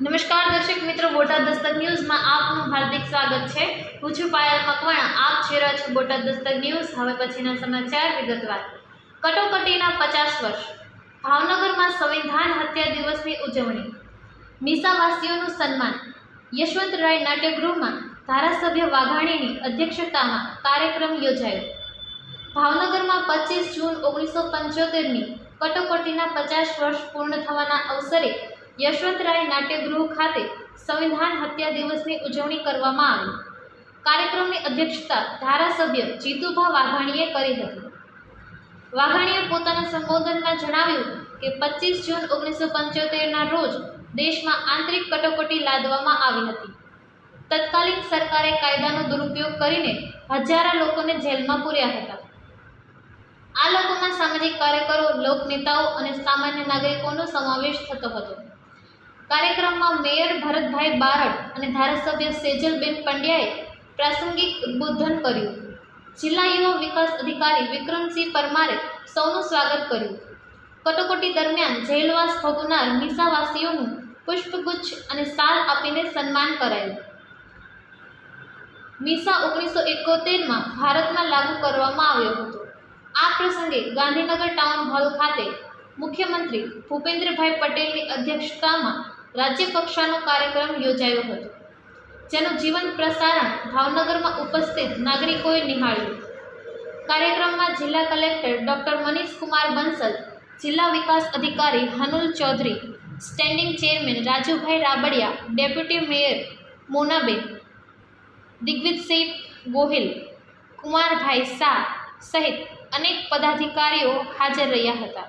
નમસ્કાર દર્શક મિત્રો, બોટાદ દસ્તક ન્યૂઝમાં આપનું હાર્દિક સ્વાગત છે. હું છું પાયલ મકવાણા આપ છેરા છો બોટાદ દસ્તક ન્યૂઝ. હવે પછીના સમાચાર વિગતવાર. કટોકટીના પચાસ વર્ષ. ભાવનગરમાં સંવિધાન હત્યા દિવસની ઉજવણી. મીસાવાસીઓનું સન્માન. યશવંતરાય નાટ્યગૃહમાં ધારાસભ્ય વાઘાણીની અધ્યક્ષતામાં કાર્યક્રમ યોજાયો. ભાવનગરમાં પચીસ જૂન ઓગણીસો પંચોતેરની કટોકટીના પચાસ વર્ષ પૂર્ણ થવાના અવસરે યશવંતરાય નાટ્યગૃહ ખાતે સંવિધાન હત્યા દિવસની ઉજવણી કરવામાં આવી. કાર્યક્રમની અધ્યક્ષતા ધારાસભ્ય જીતુભા વાઘાણીએ કરી હતી. વાઘાણીએ પોતાના સંબોધનમાં જણાવ્યું કે પચીસ જૂન ઓગણીસો પંચોતેરના રોજ દેશમાં આંતરિક કટોકટી લાદવામાં આવી હતી. તત્કાલીન સરકારે કાયદાનો દુરુપયોગ કરીને હજારા લોકોને જેલમાં પૂર્યા હતા. આ લોકોમાં સામાજિક કાર્યકરો, લોકનેતાઓ અને સામાન્ય નાગરિકોનો સમાવેશ થતો હતો. કાર્યક્રમમાં મેયર ભરતભાઈ બારડ અને ધારાસભ્ય સેજલબેન પંડ્યાએ પ્રાસંગિક ઉદ્બોધન કર્યું. જિલ્લા યુવા વિકાસ અધિકારી વિક્રમસિંહ પરમારે સૌનું સ્વાગત કર્યું. કટોકટી દરમિયાન જેલવાસ ભોગવનાર મીસાવાસીઓનું પુષ્પગુચ્છ અને શાલ આપીને સન્માન કરાયું. મીસા ઓગણીસો એકોતેરમાં ભારતમાં લાગુ કરવામાં આવ્યો હતો. આ પ્રસંગે ગાંધીનગર ટાઉન હોલ ખાતે મુખ્યમંત્રી ભૂપેન્દ્રભાઈ પટેલની અધ્યક્ષતામાં રાજ્યકક્ષાનો કાર્યક્રમ યોજાયો હતો, જેનું જીવંત પ્રસારણ ભાવનગરમાં ઉપસ્થિત નાગરિકોએ નિહાળ્યું. કાર્યક્રમમાં જિલ્લા કલેક્ટર ડૉક્ટર મનીષ કુમાર બંસલ, જિલ્લા વિકાસ અધિકારી Hanul Chaudhary, standing chairman Rajubhai Rabadiya, deputy mayor Monaben Digvijaysinh Gohil, Kumarbhai Shah સહિત અનેક પદાધિકારીઓ હાજર રહ્યા હતા.